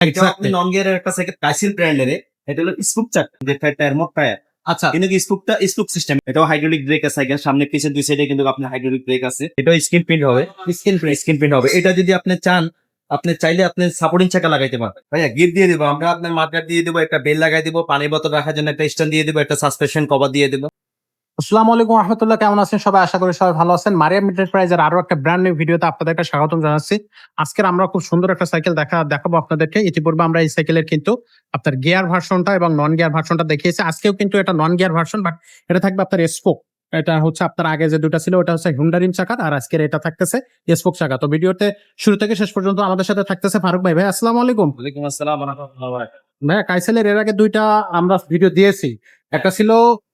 আপনি নন গিয়ারের একটা সাইকেল কাইসিল ব্র্যান্ডের এটা হলো স্কুপ চাক যে টায়ার মোট টায়ার আচ্ছা। কিন্তু স্কুপটা স্কুপ সিস্টেম এটাও হাইড্রোলিক ব্রেক আছে সাইকেল সামনে পিছে দুই সাইডে কিন্তু আপনার হাইড্রোলিক ব্রেক আছে। এটাও স্ক্রিন প্রিন্ট হবে। স্ক্রিন প্রিন্ট হবে। এটা যদি আপনি চান আপনি চাইলে আপনি সাপোর্টিং চাকা লাগাইতে পারবেন। ভাইয়া গিট দিয়ে দেবো। আমরা আপনার মার্কার দিয়ে দেবো একটা বেল লাগাই দেবো। পানি বোতল রাখার জন্য একটা স্ট্যান্ড দিয়ে দেবো একটা সাসপেনশন কভার দিয়ে দেবো। আসসালামু আলাইকুম রহমতুল্লাহ কেমন আছেন সবাই? আশা করি সবাই ভালো আছেন। মারিয়া মিটার প্রাইজের আরও একটা ব্র্যান্ড নিউ ভিডিওতে আপনাদেরকে স্বাগতম জানাচ্ছি। আজকের আমরা খুব সুন্দর একটা সাইকেল দেখা দেখাবো আপনাদেরকে। ইতিপূর্বে আমরা এই সাইকেলের কিন্তু আপনার গিয়ার ভার্সনটা এবং নন গিয়ার ভার্সনটা দেখিয়েছি। আজকেও কিন্তু এটা নন গিয়ার ভার্সন বাট এটা থাকবে আপনার স্পোক এটা হচ্ছে আপনার আগে যে দুটা ছিল ওটা হচ্ছে হুন্ডারিম চাকার আর আজকের এটা থাকতেছে স্পোক চাকা। তো ভিডিওতে শুরু থেকে শেষ পর্যন্ত আমাদের সাথে থাকতেছে ফারুক ভাই। ভাই আসসালামু আলাইকুম। ওয়ালাইকুম আসসালাম ভাইয়া কাইসেলের এর আগে দুইটা আমরা ভিডিও দিয়েছি। একটা ছিল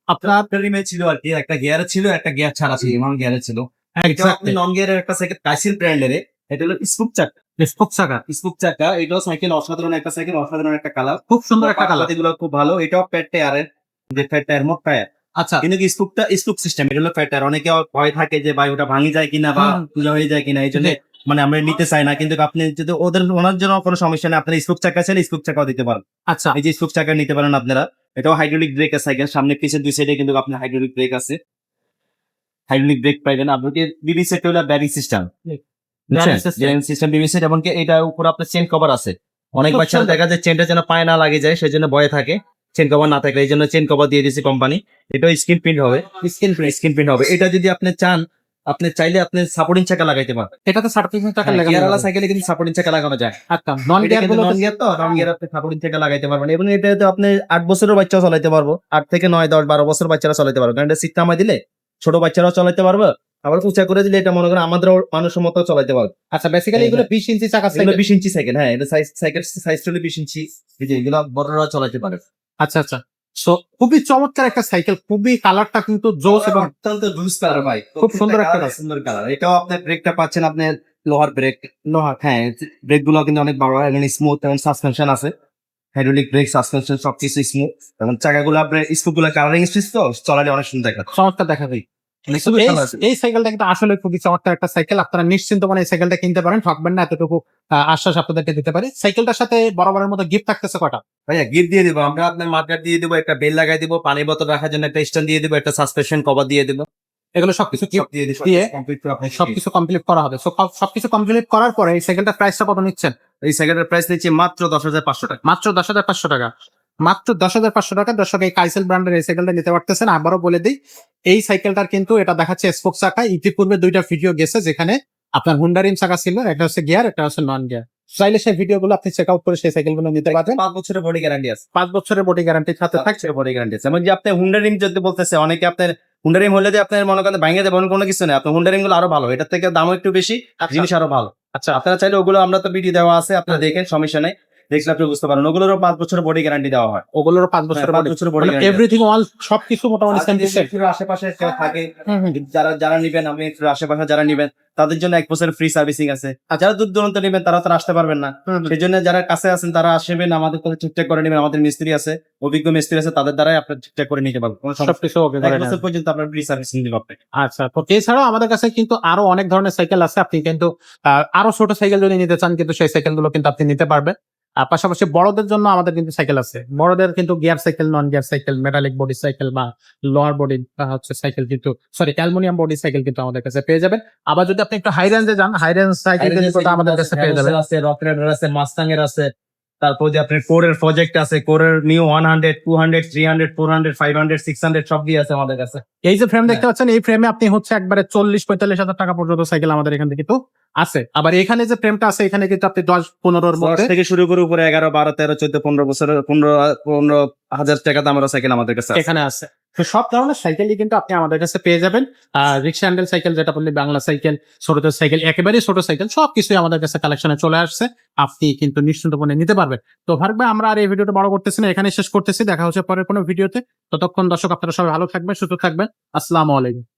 আপনার ছিল আর কি একটা গিয়ার ছিল একটা গিয়ার ছাড়া ছিল নন গিয়ারে ছিল। এটা আপনি নন গিয়ারের একটা সাইকেল ব্র্যান্ডের এটা হলো স্কুপ চাকা স্পোক চাকা স্কুপ চাকা এটাও সাইকেল অসাধারণ একটা সাইকেল অসাধারণ একটা কালার খুব সুন্দর একটা কালার এগুলো খুব ভালো এটাও টায়ারের যে টায়ার মোট টায়ার আচ্ছা। কিন্তু কি স্কুপটা স্কুপ সিস্টেম এটা হলো প্যাড টায়ার অনেকে ভয় থাকে যে ভাই ওটা ভাঙি যায় কিনা বা। পূজা হয়ে যায় কিনা এই জন্য মানে আমরা নিতে চাই না। কিন্তু আপনি যদি ওদের ওনার জন্য কোনো সমস্যা নেই আপনার স্কুপ চাকা চাইলে স্কুপ চাকাও দিতে পারেন। আচ্ছা। এই যে স্কুপ চাকা নিতে পারেন আপনারা। এটাও হাইড্রোলিক ব্রেক আছে সাইকেল সামনে পিছে দুই সাইডে কিন্তু আপনার হাইড্রোলিক ব্রেক আছে। হাইড্রোলিক ব্রেক পাইবেন আপনাকে বিবি সেট হলো bearing system bearing system BB set এমনকি এটার উপর আপনার চেন কভার আছে। অনেক সুন্দর। দেখা যায় চেনটা যেন পায়ে না লাগে যায় সেই জন্য ভয়ে থাকে। চেন কভার না থাকলে এই জন্য চেন কভার দিয়ে দিয়েছে কোম্পানি এটাও স্ক্রিন প্রিন্ট হবে। স্কিন স্ক্রিন প্রিন্ট হবে। এটা যদি আপনি চান আপনি চাইলে আপনি সাপোর্টিং চাকা লাগাইতে পারবেন। এটাতে সার্টিফিকেট টাকা লাগানো গিয়ারওয়ালা যাবে। সাইকেলে কিন্তু সাপোর্টিং চাকা লাগানো যায়। আচ্ছা নন গিয়ারগুলো নন গিয়ার তো নন গিয়ার আপনি সাপোর্টিং চাকা লাগাইতে পারবেন। এবং এটাতে আপনি আট বছরের বাচ্চা চালাইতে পারব। আট থেকে নয় দশ বারো বছর বাচ্চারা চালাইতে পারবে। কারণ এটা সিট নামাই দিলে ছোট বাচ্চারাও চালাইতে পারবে। আবার উঁচা করে দিলে এটা মনে করেন আমাদের মানুষের মতো চালাইতে পারবে। আচ্ছা বেসিক্যালি হ্যাঁ, এগুলো 20 ইঞ্চি চাকা সাইকেল বিশ ইঞ্চি সাইকেল হ্যাঁ এটা সাইজ সাইকেল সাইজ হলো বিশ ইঞ্চি। এই যে এগুলো বড়রা চালাইতে পারে। আচ্ছা আচ্ছা। সো খুবই চমৎকার একটা সাইকেল খুবই কালারটা কিন্তু জোস এবং অত্যন্ত লুজ কালার ভাই। খুব সুন্দর একটা সুন্দর কালার এটাও আপনার ব্রেকটা পাচ্ছেন আপনার লোহার ব্রেক লোহার। হ্যাঁ ব্রেকগুলো কিন্তু অনেক বড় এবং স্মুথ এবং সাসপেনশন আছে। হাইড্রোলিক ব্রেক সাসপেনশন সবকিছু স্মুথ এবং চাকাগুলো আপনার স্কুপগুলো কালারিং স্পিচ তো চলালে অনেক সুন্দর দেখা চমৎকার দেখা যায় এই- ভালো আছে। সাইকেলটা কিন্তু আসলে খুবই চমৎকার একটা সাইকেল আপনারা নিশ্চিন্ত মানে এই সাইকেলটা কিনতে পারেন। ঠকবেন না এতটুকু আশ্বাস আপনাদেরকে দিতে পারি। সাইকেলটার সাথে বরাবরের মতো গিফট থাকতেছে কটা? ভাইয়া গিফট দিয়ে দেবো। আমরা আপনার মার্কার দিয়ে দেবো একটা বেল লাগাই দেবো পানি বোতল রাখার জন্য একটা স্ট্যান্ড দিয়ে দেবো একটা সাসপেনশন কভার দিয়ে দেবো। এগুলো সবকিছু সব দিয়ে সবকিছু কমপ্লিট করা হবে। সবকিছু কমপ্লিট করার পরে এই সাইকেলটার প্রাইসটা কত নিচ্ছেন? এই সাইকেলের প্রাইস নিচ্ছে মাত্র দশ হাজার পাঁচশো টাকা। মাত্র দশ হাজার পাঁচশো টাকা। মাত্র দশ হাজার পাঁচশো টাকা। দর্শক এই কাইসেল ব্র্যান্ডের এই সাইকেলটা নিতে পারতেছেন। আবারও বলে দিই এই সাইকেলটার কিন্তু এটা দেখাচ্ছে স্পোক চাকা ইতিপূর্বে দুইটা ভিডিও গেছে যেখানে আপনার হুন্ডারিম চাকা ছিল একটা হচ্ছে গিয়ার একটা হচ্ছে নন গিয়ার চাইলে সেই ভিডিওগুলো আপনি চেক আউট করে সেই সাইকেলগুলো নিতে পারবেন। পাঁচ বছরের বডি গ্যারান্টি আছে। পাঁচ বছরের বডি গ্যারান্টির সাথে থাকছে। বডি গ্যারান্টি আছে। যে আপনি হুন্ডারিম যদি বলতেছে অনেকে আপনার হুন্ডারিম হলে যে আপনার মনে করেন ভাঙে দেবেন কোনো কিছু নেই। আপনার হুন্ডারিমগুলো আরও ভালো। এটার থেকে দামও একটু বেশি জিনিস আরও ভালো। আচ্ছা। আপনারা চাইলে ওগুলো আমরা তো ভিডিও দেওয়া আছে আপনারা দেখেন সমস্যা নেই। দেখলে আপনি বুঝতে পারেন ওগুলোরও পাঁচ বছরের বডি গ্যারান্টি দেওয়া হয়। ওগুলোর পাঁচ বছরের হ্যাঁ, পাঁচ বডি বছরের বডি এভরিথিং অল সবকিছু মোটামুটি আশেপাশে থাকে যারা যারা নিবেন আমি আশেপাশে যারা নিবেন তাদের জন্য এক বছরের ফ্রি সার্ভিসিং আছে। আর যারা দূর দূরান্ত নিবেন তারা তো আসতে পারবেন না। সেই জন্য যারা কাছে আছেন তারা আসবেন আমাদের কাছে ঠিকঠাক করে নেবেন। আমাদের মিস্ত্রি আছে অভিজ্ঞ মিস্ত্রি আছে তাদের দ্বারাই আপনার ঠিকঠাক করে নিতে পারবেন সবকিছু ওকে এক বছর পর্যন্ত আপনার ফ্রি সার্ভিসিং দিব আপনি। আচ্ছা তো এছাড়াও আমাদের কাছে কিন্তু আরও অনেক ধরনের সাইকেল আছে। আপনি কিন্তু আহ, আরও ছোট সাইকেল যদি নিতে চান কিন্তু সেই সাইকেলগুলো কিন্তু আপনি নিতে পারবেন। পাশাপাশি বড়দের জন্য আমাদের কিন্তু সাইকেল আছে। বড়দের কিন্তু gear cycle non gear cycle metallic body cycle বা লোয়ার বডি হচ্ছে সাইকেল কিন্তু সরি অ্যালুমিনিয়াম বডি সাইকেল কিন্তু আমাদের কাছে পেয়ে যাবেন। আবার যদি আপনি একটু হাই রেঞ্জে যান হাই রেঞ্জ সাইকেল কিন্তু আমাদের কাছে পেয়ে যাবেন। আছে রক রাইডার আছে মাস্টাং এর আছে তারপর যে আপনার কোরের প্রজেক্ট আছে কোরের new one hundred two hundred three hundred four hundred five hundred six hundred সব দিয়ে আছে আমাদের কাছে। এই যে ফ্রেম দেখতে পাচ্ছেন এই ফ্রেমে আপনি হচ্ছে একবারে চল্লিশ পঁয়তাল্লিশ হাজার টাকা পর্যন্ত সাইকেল আমাদের এখান থেকে কিন্তু আছে। আবার এখানে যে ফ্রেমটা আছে এখানে কিন্তু আপনি দশ পনেরো মধ্যে থেকে শুরু করে উপরে এগারো বারো তেরো চোদ্দ পনেরো বছর পনেরো পনেরো হাজার টাকা দামের সাইকেল আমাদের কাছে এখানে আছে। তো সব ধরনের সাইকেলই কিন্তু আপনি আমাদের কাছে পেয়ে যাবেন। রিক্সা হ্যান্ডেল সাইকেল যেটা বললি, বাংলা সাইকেল ছোটদের সাইকেল একেবারেই ছোট সাইকেল সব কিছুই আমাদের কাছে কালেকশনে চলে আসছে। আপনি কিন্তু নিশ্চিন্ত মনে নিতে পারবেন। তো ভাই, আমরা আর এই ভিডিওটা বড় করতেছি না এখানে শেষ করতেছি। দেখা হচ্ছে পরের কোনো ভিডিওতে। ততক্ষণ দর্শক, আপনারা সবাই ভালো থাকবেন, সুস্থ থাকবেন। আসসালামু আলাইকুম।